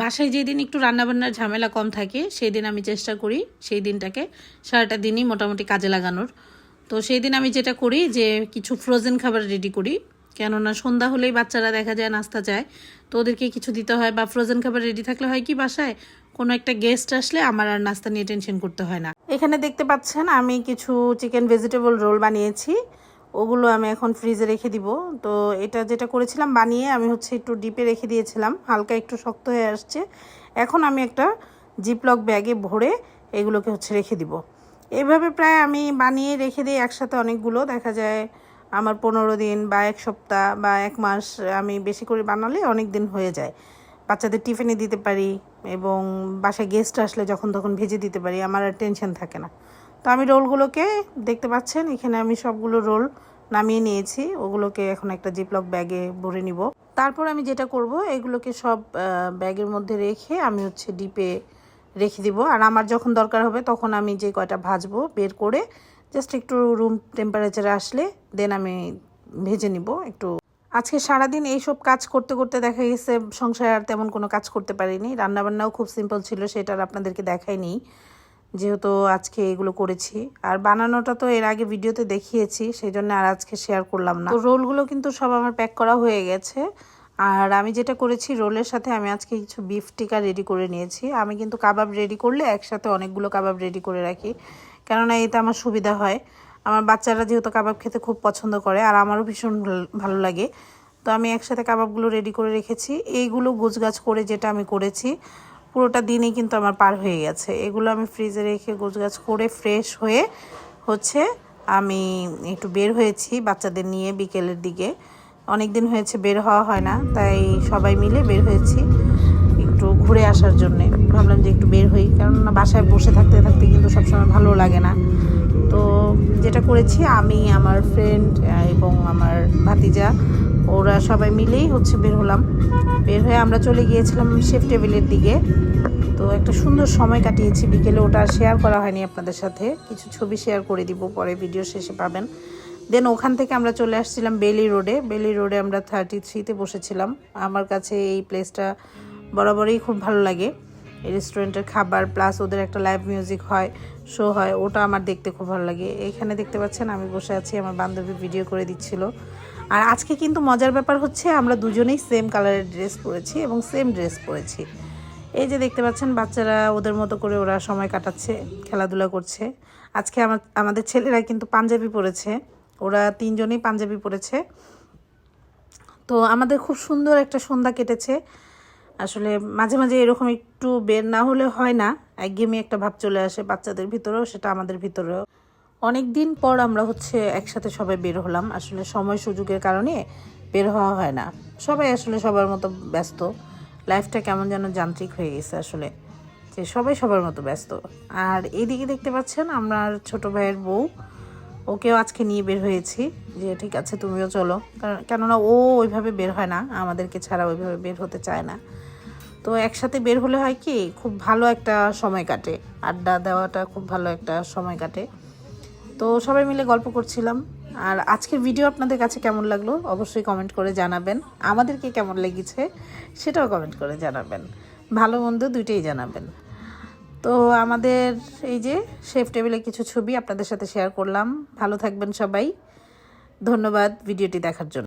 বাসায় যেদিন একটু রান্নাবান্নার ঝামেলা কম থাকে সেই দিন আমি চেষ্টা করি সেই দিনটাকে সারাটা দিনই মোটামুটি কাজে লাগানোর। তো সেই দিন আমি যেটা করি যে কিছু ফ্রোজেন খাবার রেডি করি, কেননা সন্ধ্যা হলেই বাচ্চারা দেখা যায় নাস্তা চায়। তো ওদেরকে কিছু দিতে হয় বা ফ্রোজেন খাবার রেডি থাকলে হয় কি বাসায়, কোনো একটা গেস্ট আসলে আমার আর নাস্তা নিয়ে টেনশন করতে হয় না। এখানে দেখতে পাচ্ছেন আমি কিছু চিকেন ভেজিটেবল রোল বানিয়েছি। ওগুলো আমি এখন ফ্রিজে রেখে দিব। তো এটা যেটা করেছিলাম বানিয়ে আমি হচ্ছে একটু ডিপে রেখে দিয়েছিলাম। হালকা একটু শক্ত হয়ে আসছে। এখন আমি একটা জিপলক ব্যাগে ভরে এগুলোকে হচ্ছে রেখে দিব। এইভাবে প্রায় আমি বানিয়ে রেখে দিই একসাথে অনেকগুলো। দেখা যায় আমার পনেরো দিন বা এক সপ্তাহ বা এক মাস আমি বেশি করে বানালে অনেক দিন হয়ে যায়। বাচ্চাদের টিফিনে দিতে পারি এবং বাসায় গেস্ট আসলে যখন তখন ভেজে দিতে পারি। আমার আর টেনশন থাকে না। তো আমি রোলগুলোকে দেখতে পাচ্ছেন, এখানে আমি সবগুলো রোল নামিয়ে নিয়েছি, ওগুলোকে এখন একটা জিপলক ব্যাগে ভরে নিব। তারপর আমি যেটা করব, এগুলোকে সব ব্যাগের মধ্যে রেখে আমি হচ্ছে ডিপে রেখে দিব। আর আমার যখন দরকার হবে, তখন আমি যে কয়টা ভাজবো বের করে জাস্ট একটু রুম টেম্পারেচারে আসলে দেন আমি ভেজে নিব একটু। আজকে সারাদিন এইসব কাজ করতে করতে দেখা গেছে, সংসারে আর তেমন কোনো কাজ করতে পারিনি। রান্নাবান্নাও খুব সিম্পল ছিল, সেটা আর আপনাদেরকে দেখাইনি। যেহেতু আজকে এগুলো করেছি। আর বানানোটা তো এর আগে ভিডিওতে দেখিয়েছি সেই জন্য আর আজকে শেয়ার করলাম না। তো রোলগুলো কিন্তু সব আমার প্যাক করা হয়ে গেছে। আর আমি যেটা করেছি, রোলের সাথে আমি আজকে কিছু বিফ টিকা রেডি করে নিয়েছি। আমি কিন্তু কাবাব রেডি করলে একসাথে অনেকগুলো কাবাব রেডি করে রাখি। কেননা এতে আমার সুবিধা হয়। আমার বাচ্চারা যেহেতু কাবাব খেতে খুব পছন্দ করে, আর আমারও ভীষণ ভালো লাগে। তো আমি একসাথে কাবাবগুলো রেডি করে রেখেছি। এইগুলো গোছগাছ করে যেটা আমি করেছি পুরোটা দিনই কিন্তু আমার পার হয়ে গেছে। এগুলো আমি ফ্রিজে রেখে গোছগাছ করে ফ্রেশ হয়ে হচ্ছে আমি একটু বের হয়েছি বাচ্চাদের নিয়ে বিকেলের দিকে। অনেক দিন হয়েছে বের হওয়া হয় না, তাই সবাই মিলে বের হয়েছি একটু ঘুরে আসার জন্যে। ভাবলাম যে একটু বের হই কারণ বাসায় বসে থাকতে থাকতে কিন্তু সবসময় ভালো লাগে না। যেটা করেছি, আমি, আমার ফ্রেন্ড এবং আমার ভাতিজা, ওরা সবাই মিলেই হচ্ছে বের হলাম। বের হয়ে আমরা চলে গিয়েছিলাম শেফ টেবিলের দিকে। তো একটা সুন্দর সময় কাটিয়েছি, বিকেলে ওটা শেয়ার করা হয়নি আপনাদের সাথে। কিছু ছবি শেয়ার করে দিব, পরে ভিডিও শেষে পাবেন। দেন ওখান থেকে আমরা চলে আসছিলাম বেলি রোডে বেলি রোডে আমরা থার্টি থ্রিতে বসেছিলাম। আমার কাছে এই প্লেসটা বরাবরই খুব ভালো লাগে। রেস্টুরেন্টের খাবার প্লাস ওদের একটা লাইভ মিউজিক হয় শো হয়, ওটা আমার দেখতে খুব ভালো লাগে। এখানে দেখতে পাচ্ছেন আমি বসে আছি, আমার বান্ধবী ভিডিও করে দিচ্ছিল। আর আজকে কিন্তু মজার ব্যাপার হচ্ছে আমরা দুজনেই সেম কালারের ড্রেস পরেছি এবং সেম ড্রেস পরেছি। এই যে দেখতে পাচ্ছেন বাচ্চারা, ওদের মতো করে ওরা সময় কাটাচ্ছে, খেলাধুলা করছে। আজকে আমার আমাদের ছেলেরা কিন্তু পাঞ্জাবি পরেছে, ওরা তিনজনেই পাঞ্জাবি পরেছে। তো আমাদের খুব সুন্দর একটা সন্ধ্যা কেটেছে। আসলে মাঝে মাঝে এরকম একটু বের না হলে হয় না। একঘেয়েমি একটা ভাব চলে আসে বাচ্চাদের ভিতরেও, সেটা আমাদের ভিতরেও। অনেক দিন পর আমরা হচ্ছে একসাথে সবাই বের হলাম। আসলে সময় সুযোগের কারণে বের হওয়া হয় না। সবাই আসলে সবার মতো ব্যস্ত। লাইফটা কেমন যেন যান্ত্রিক হয়ে গেছে আসলে। যে সবাই সবার মতো ব্যস্ত। আর এইদিকে দেখতে পাচ্ছেন আমার ছোট ভাইয়ের বউ। ওকেও আজকে নিয়ে বের হয়েছি। যে ঠিক আছে তুমিও চলো। কারণ কেননা ও ওইভাবে বের হয় না। আমাদেরকে ছাড়া ওইভাবে বের হতে চায় না। তো একসাথে বের হলে হয় কি, খুব ভালো একটা সময় কাটে। আড্ডা দেওয়াটা খুব ভালো একটা সময় কাটে। তো সবাই মিলে গল্প করছিলাম। আর আজকের ভিডিও আপনাদের কাছে কেমন লাগল, অবশ্যই কমেন্ট করে জানাবেন। আমাদেরকে কেমন লেগেছে, সেটাও কমেন্ট করে জানাবেন। ভালো, মন্দ দুইটাই জানাবেন। তো আমাদের এই যে শেফ টেবিলে কিছু ছবি আপনাদের সাথে শেয়ার করলাম। ভালো থাকবেন সবাই। ধন্যবাদ ভিডিওটি দেখার জন্য।